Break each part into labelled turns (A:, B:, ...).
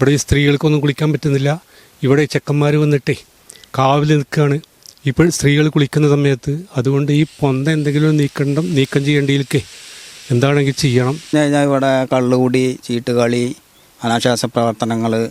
A: ഇവിടെ ഈ സ്ത്രീകൾക്കൊന്നും കുളിക്കാൻ പറ്റുന്നില്ല. ഇവിടെ ചെക്കന്മാർ വന്നിട്ടേ കാവിൽ നിൽക്കുകയാണ് ഇപ്പോൾ സ്ത്രീകൾ കുളിക്കുന്ന സമയത്ത് അതുകൊണ്ട് ഈ പൊന്ത എന്തെങ്കിലും നീക്കണ്ട നീക്കം ചെയ്യേണ്ടിയിരിക്കേ. എന്താണെങ്കിൽ ചെയ്യണം.
B: എന്ന് കഴിഞ്ഞാൽ ഇവിടെ കള്ളുകൂടി ചീട്ടുകളി അനാശ്വാസ പ്രവർത്തനങ്ങൾ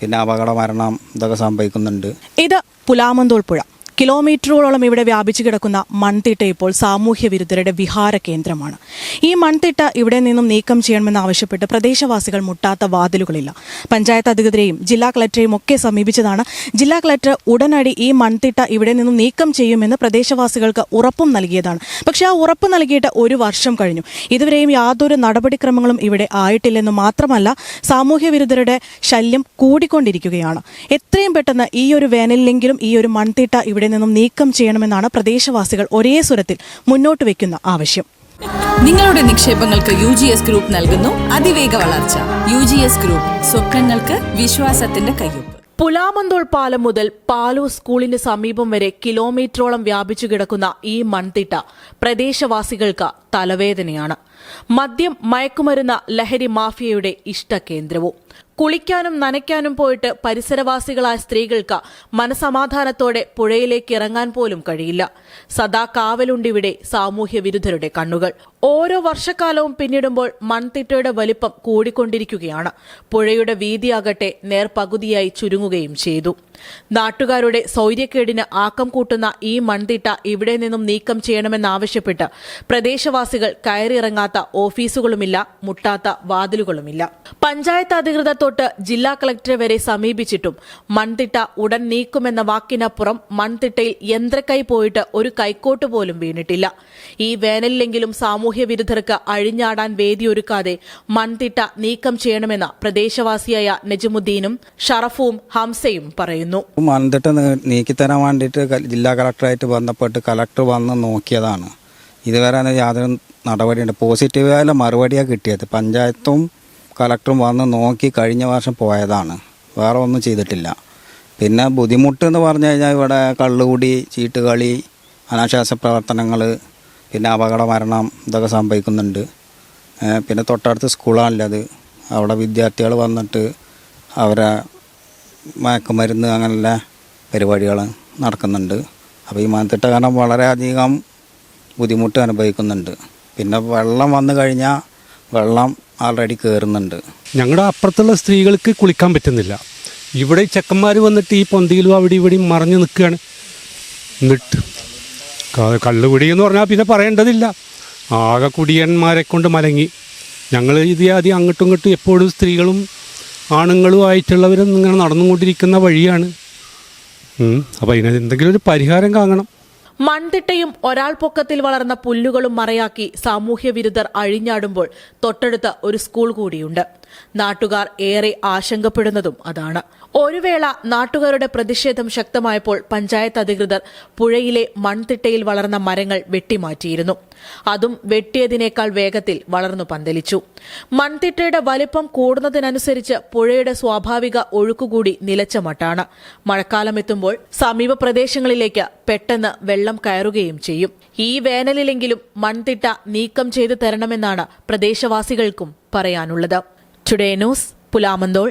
B: പിന്നെ അപകട മരണം ഇതൊക്കെ സംഭവിക്കുന്നുണ്ട്.
C: ഇത് പുലാമന്തോൾ പുഴ. കിലോമീറ്ററുകളോളം ഇവിടെ വ്യാപിച്ചു കിടക്കുന്ന മൺതിട്ട ഇപ്പോൾ സാമൂഹ്യ വിരുദ്ധരുടെ വിഹാര കേന്ദ്രമാണ്. ഈ മൺതിട്ട ഇവിടെ നിന്നും നീക്കം ചെയ്യണമെന്ന് ആവശ്യപ്പെട്ട് പ്രദേശവാസികൾ മുട്ടാത്ത വാതിലുകളില്ല. പഞ്ചായത്ത് അധികൃതരെയും ജില്ലാ കളക്ടറെയും ഒക്കെ സമീപിച്ചതാണ്. ജില്ലാ കളക്ടർ ഉടനടി ഈ മൺതിട്ട ഇവിടെ നിന്നും നീക്കം ചെയ്യുമെന്ന് പ്രദേശവാസികൾക്ക് ഉറപ്പും നൽകിയതാണ്. പക്ഷേ ആ ഉറപ്പ് നൽകിയിട്ട് ഒരു വർഷം കഴിഞ്ഞു. ഇതുവരെയും യാതൊരു നടപടിക്രമങ്ങളും ഇവിടെ ആയിട്ടില്ലെന്ന് മാത്രമല്ല സാമൂഹ്യ വിരുദ്ധരുടെ ശല്യം കൂടിക്കൊണ്ടിരിക്കുകയാണ്. എത്രയും പെട്ടെന്ന് ഈ ഒരു വേനലിലെങ്കിലും ഈ ഒരു മൺതിട്ട ഇവിടെ നിന്നും നീക്കം ചെയ്യണമെന്നാണ് പ്രദേശവാസികൾ ഒരേ സ്വരത്തിൽ മുന്നോട്ട് വയ്ക്കുന്ന ആവശ്യം.
D: നിങ്ങളുടെ നിക്ഷേപങ്ങൾക്ക് യു ജി എസ് ഗ്രൂപ്പ് നൽകുന്നു. അതിവേഗ വളർച്ച. യു ജി എസ് ഗ്രൂപ്പ് സ്വപ്നങ്ങൾക്ക് വിശ്വാസത്തിന്റെ കയ്യൊപ്പ്.
C: പുലാമന്തോൾ പാലം മുതൽ പാലോ സ്കൂളിന് സമീപം വരെ കിലോമീറ്ററോളം വ്യാപിച്ചു കിടക്കുന്ന ഈ മൺതിട്ട പ്രദേശവാസികൾക്ക് തലവേദനയാണ്. മദ്യം മയക്കുമരുന്ന ലഹരി മാഫിയയുടെ ഇഷ്ടകേന്ദ്രവും. കുളിക്കാനും നനയ്ക്കാനും പോയിട്ട് പരിസരവാസികളായ സ്ത്രീകൾക്ക് മനസമാധാനത്തോടെ പുഴയിലേക്ക് ഇറങ്ങാൻ പോലും കഴിയില്ല. സദാ കാവലുണ്ടിവിടെ സാമൂഹ്യ വിരുദ്ധരുടെ കണ്ണുകൾ. ഓരോ വർഷക്കാലവും പിന്നിടുമ്പോൾ മൺതിട്ടയുടെ വലിപ്പം കൂടിക്കൊണ്ടിരിക്കുകയാണ്. പുഴയുടെ വീതിയാകട്ടെ നേർപകുതിയായി ചുരുങ്ങുകയും ചെയ്തു. നാട്ടുകാരുടെ സൗര്യക്കേടിന് ആക്കം കൂട്ടുന്ന ഈ മൺതിട്ട ഇവിടെ നിന്നും നീക്കം ചെയ്യണമെന്നാവശ്യപ്പെട്ട് പ്രദേശവാസികൾ കയറിയിറങ്ങാത്ത ഓഫീസുകളുമില്ല മുട്ടാത്ത വാതിലുകളുമില്ല. പഞ്ചായത്ത് അധികൃതർ തൊട്ട് ജില്ലാ കളക്ടറെ വരെ സമീപിച്ചിട്ടും മൺതിട്ട ഉടൻ നീക്കുമെന്ന വാക്കിനപ്പുറം മൺതിട്ടയിൽ യന്ത്രക്കൈ പോയിട്ട് ഒരു കൈക്കോട്ട് പോലും വീണിട്ടില്ല. ഈ വേനലിലെങ്കിലും സാമൂഹ്യ വിരുദ്ധർക്ക് അഴിഞ്ഞാടാൻ വേദിയൊരുക്കാതെ മൺതിട്ട നീക്കം ചെയ്യണമെന്ന് പ്രദേശവാസിയായ നജമുദ്ദീനും ഷറഫും ഹംസയും പറയുന്നു.
B: മൺതിട്ട നീക്കിത്തരാൻ വേണ്ടിയിട്ട് ജില്ലാ കളക്ടറായിട്ട് ബന്ധപ്പെട്ട് കളക്ടർ വന്ന് നോക്കിയതാണ്. ഇതുവരെ യാതൊരു നടപടിയുണ്ട്. പോസിറ്റീവായ മറുപടിയാണ് കിട്ടിയത്. പഞ്ചായത്തും കളക്ടറും വന്ന് നോക്കി കഴിഞ്ഞ വർഷം പോയതാണ്. വേറെ ഒന്നും ചെയ്തിട്ടില്ല. പിന്നെ ബുദ്ധിമുട്ട് എന്ന് പറഞ്ഞു കഴിഞ്ഞാൽ ഇവിടെ കള്ളുകൂടി ചീട്ടുകളി അനാശാസ പ്രവർത്തനങ്ങൾ പിന്നെ അപകട മരണം ഇതൊക്കെ സംഭവിക്കുന്നുണ്ട്. പിന്നെ തൊട്ടടുത്ത് സ്കൂളാണല്ലത് അവിടെ വിദ്യാർത്ഥികൾ വന്നിട്ട് അവരെ മയക്കുമരുന്ന് അങ്ങനെയുള്ള പരിപാടികൾ നടക്കുന്നുണ്ട്. അപ്പോൾ ഈ മണത്തിട്ട കാരണം വളരെയധികം ബുദ്ധിമുട്ട് അനുഭവിക്കുന്നുണ്ട്. പിന്നെ വെള്ളം വന്നു കഴിഞ്ഞാൽ വെള്ളം ആൾറെഡി കയറുന്നുണ്ട്
A: ഞങ്ങളുടെ അപ്പുറത്തുള്ള സ്ത്രീകൾക്ക് കുളിക്കാൻ പറ്റുന്നില്ല. ഇവിടെ ചെക്കന്മാർ വന്നിട്ട് ഈ പൊന്തിയിലും അവിടെ ഇവിടെയും മറഞ്ഞു നിൽക്കുകയാണ് എന്നിട്ട് കള്ളു എന്ന് പറഞ്ഞാൽ പിന്നെ പറയേണ്ടതില്ല. ആകെ കുടിയന്മാരെ കൊണ്ട് മലങ്ങി. ഞങ്ങൾ ഇത് ആദ്യം അങ്ങോട്ടും ഇങ്ങോട്ടും എപ്പോഴും സ്ത്രീകളും ആണുങ്ങളും ആയിട്ടുള്ളവരും ഇങ്ങനെ നടന്നുകൊണ്ടിരിക്കുന്ന വഴിയാണ്. അപ്പോൾ അതിന് എന്തെങ്കിലും ഒരു പരിഹാരം കാണണം
C: മൺതിട്ടയും ഒരാൾ പൊക്കത്തിൽ വളർന്ന പുല്ലുകളും മറയാക്കി സാമൂഹ്യ വിരുദ്ധർ അഴിഞ്ഞാടുമ്പോൾ തൊട്ടടുത്ത് ഒരു സ്കൂൾ കൂടിയുണ്ട്. നാട്ടുകാർ ഏറെ ആശങ്കപ്പെടുന്നതും അതാണ്. ഒരു വേള നാട്ടുകാരുടെ പ്രതിഷേധം ശക്തമായപ്പോൾ പഞ്ചായത്ത് അധികൃതർ പുഴയിലെ മൺതിട്ടയിൽ വളർന്ന മരങ്ങൾ വെട്ടിമാറ്റിയിരുന്നു. അതും വെട്ടിയതിനേക്കാൾ വേഗത്തിൽ വളർന്നു പന്തലിച്ചു. മൺതിട്ടയുടെ വലിപ്പം കൂടുന്നതിനനുസരിച്ച് പുഴയുടെ സ്വാഭാവിക ഒഴുക്കുകൂടി നിലച്ച മട്ടാണ്. മഴക്കാലം എത്തുമ്പോൾ സമീപ പ്രദേശങ്ങളിലേക്ക് പെട്ടെന്ന് വെള്ളം കയറുകയും ചെയ്യും. ഈ വേനലിലെങ്കിലും മൺതിട്ട നീക്കം ചെയ്തു തരണമെന്നാണ് പ്രദേശവാസികൾക്കും പറയാനുള്ളത്. Today news Pulamanthole.